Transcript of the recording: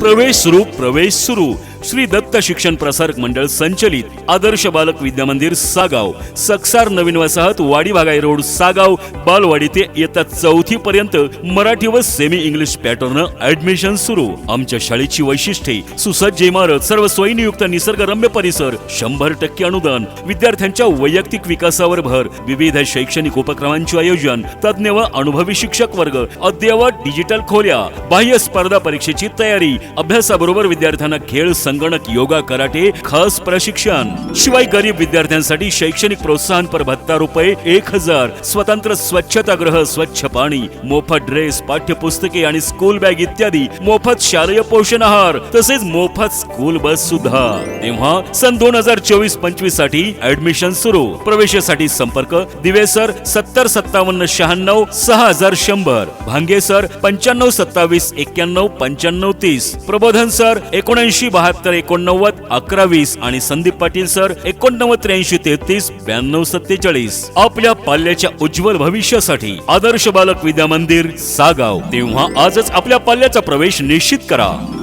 प्रवेश सुरू प्रवेश सुरू श्री दत्त शिक्षण प्रसारक मंडळ संचलित आदर्श बालक विद्या मंदिर सागाव. सक्सार नवीन वसाहत वाडी भागाई रोड सागाव बालवाडी ते येत्या चौथी पर्यंत मराठी व सेमी इंग्लिश पॅटर्न ऍडमिशन सुरू. आमच्या शाळेची वैशिष्ट्ये सुसज्ज इमारत सर्व सोयीनियुक्त निसर्गरम्य परिसर शंभर टक्के अनुदान विद्यार्थ्यांच्या वैयक्तिक विकासावर भर विविध शैक्षणिक उपक्रमांचे आयोजन तज्ज्ञ व अनुभवी शिक्षक वर्ग अद्ययावत डिजिटल खोल्या बाह्य स्पर्धा परीक्षेची तयारी अभ्यासाबरोबर विद्यार्थ्यांना खेळ संगणक योगा कराटे खास प्रशिक्षण. शिवाय गरीब विद्यार्थ्यांसाठी शैक्षणिक प्रोत्साहनपर भत्ता रुपये एक हजार. स्वतंत्र स्वच्छतागृह स्वच्छ पाणी मोफत ड्रेस पाठ्यपुस्तके आणि स्कूल बॅग इत्यादी. मोफत शालेय पोषण आहार तसेच मोफत स्कूल बस सुद्धा. तेव्हा सन दोन हजार चोवीस पंचवीससाठी ऍडमिशन सुरू. प्रवेशासाठी संपर्क दिवे सर सत्तर सत्तावन्न शहाण्णव सहा हजार शंभर. भांगे सर पंच्याण्णव सत्तावीस एक्क्याण्णव पंच्याण्णव तीस. प्रबोधन सर एकोणऐंशी बहात्तर एकोणनव्वद अकरा वीस आणि संदीप पाटील सर एकोणनव्वद त्र्याऐंशी तेहतीस ब्याण्णव सत्तेचाळीस. आपल्या पाल्याच्या उज्ज्वल भविष्यासाठी आदर्श बालक विद्या मंदिर सागाव. तेव्हा आजच आपल्या पाल्याचा प्रवेश निश्चित करा.